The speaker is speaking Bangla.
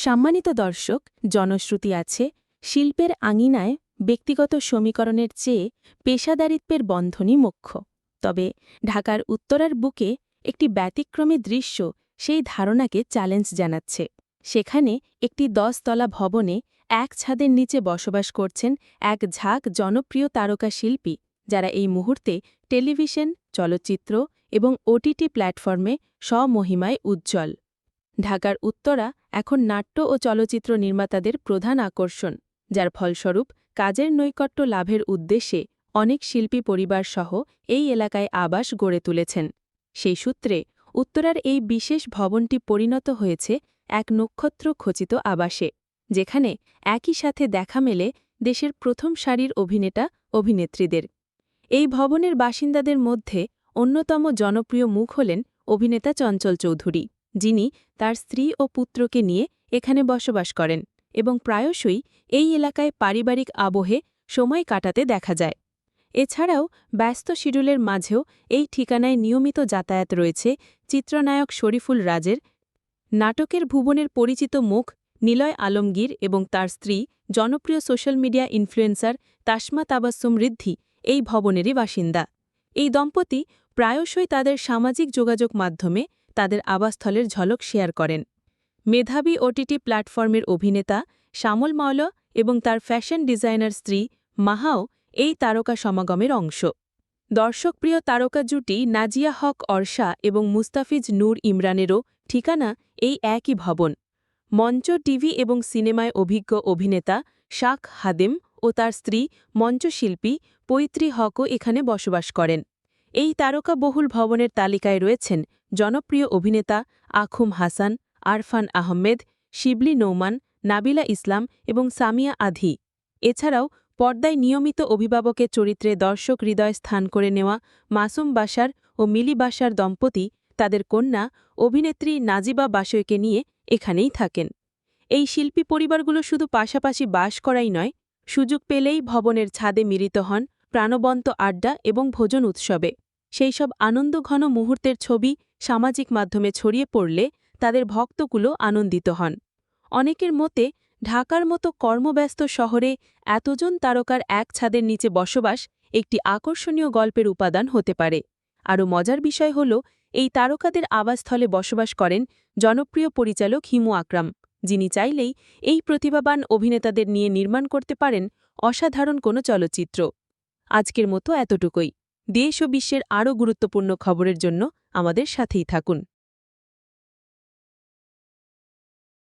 সম্মানিত দর্শক, জনশ্রুতি আছে, শিল্পের আঙিনায় ব্যক্তিগত সমীকরণের চেয়ে পেশাদারিত্বের বন্ধনই মুখ্য। তবে ঢাকার উত্তরার বুকে একটি ব্যতিক্রমী দৃশ্য সেই ধারণাকে চ্যালেঞ্জ জানাচ্ছে। সেখানে একটি দশতলা ভবনে এক ছাদের নিচে বসবাস করছেন এক ঝাঁক জনপ্রিয় তারকা শিল্পী, যারা এই মুহূর্তে টেলিভিশন, চলচ্চিত্র এবং ওটিটি প্ল্যাটফর্মে স্বমহিমায় উজ্জ্বল। ঢাকার উত্তরা এখন নাট্য ও চলচ্চিত্র নির্মাতাদের প্রধান আকর্ষণ, যার ফলস্বরূপ কাজের নৈকট্য লাভের উদ্দেশ্যে অনেক শিল্পী পরিবার সহ এই এলাকায় আবাস গড়ে তুলেছেন। সেই সূত্রে উত্তরার এই বিশেষ ভবনটি পরিণত হয়েছে এক নক্ষত্র খচিত আবাসে, যেখানে একই সাথে দেখা মেলে দেশের প্রথম সারির অভিনেতা, অভিনেত্রীদের। এই ভবনের বাসিন্দাদের মধ্যে অন্যতম জনপ্রিয় মুখ হলেন অভিনেতা চঞ্চল চৌধুরী। যিনি তার স্ত্রী ও পুত্রকে নিয়ে এখানে বসবাস করেন এবং প্রায়শই এই এলাকায় পারিবারিক আবহে সময় কাটাতে দেখা যায়। এছাড়াও ব্যস্ত শিডিউলের মাঝেও এই ঠিকানায় নিয়মিত যাতায়াত রয়েছে চিত্রনায়ক শরীফুল রাজের নাটকের ভুবনের পরিচিত মুখ, নিলয় আলমগীর এবং তার স্ত্রী, জনপ্রিয় social media influencer Tasma Tabassum Riddhi এই ভবনেরই বাসিন্দা। এই দম্পতি প্রায়শই তাদের সামাজিক যোগাযোগ মাধ্যমে তাদের আবাসস্থলের ঝলক শেয়ার করেন। মেধাবী ওটিটি প্ল্যাটফর্মের অভিনেতা শ্যামল মাওলা এবং তার ফ্যাশন ডিজাইনার স্ত্রী মাহাও এই তারকা সমাগমের অংশ। দর্শকপ্রিয় তারকা জুটি নাজিয়া হক অর্ষা এবং মুস্তাফিজ নূর ইমরানেরও ঠিকানা এই একই ভবন। মঞ্চ, টিভি এবং সিনেমায় অভিজ্ঞ অভিনেতা শাক হাদেম ও তার স্ত্রী মঞ্চশিল্পী পৈত্রী হকও এখানে বসবাস করেন। এই তারকা বহুল ভবনের তালিকায় রয়েছেন জনপ্রিয় অভিনেতা আখুম হাসান, আরফান আহমেদ, শিবলি নৌমান, নাবিলা ইসলাম এবং সামিয়া আধি। এছাড়াও পর্দায় নিয়মিত অভিভাবকের চরিত্রে দর্শক হৃদয় স্থান করে নেওয়া মাসুম বাসার ও মিলি বাসার দম্পতি তাদের কন্যা, অভিনেত্রী নাজিবা বাসয়কে নিয়ে এখানেই থাকেন। এই শিল্পী পরিবারগুলো শুধু পাশাপাশি বাস করাই নয়, সুযোগ পেলেই ভবনের ছাদে মিলিত হন প্রাণবন্ত আড্ডা এবং ভোজন উৎসবে। সেই সব আনন্দঘন মুহূর্তের ছবি সামাজিক মাধ্যমে ছড়িয়ে পড়লে তাদের ভক্তগুলো আনন্দিত হন। অনেকের মতে, ঢাকার মতো কর্মব্যস্ত শহরে এতজন তারকার এক ছাদের নিচে বসবাস একটি আকর্ষণীয় গল্পের উপাদান হতে পারে। আরও মজার বিষয় হল, এই তারকাদের আবাসস্থলে বসবাস করেন জনপ্রিয় পরিচালক হিমু আকরাম, যিনি চাইলেই এই প্রতিভাবান অভিনেতাদের নিয়ে নির্মাণ করতে পারেন অসাধারণ কোনো চলচ্চিত্র। আজকের মতো এতটুকুই। দেশ ও বিশ্বের আরও গুরুত্বপূর্ণ খবরের জন্য আমাদের সাথেই থাকুন।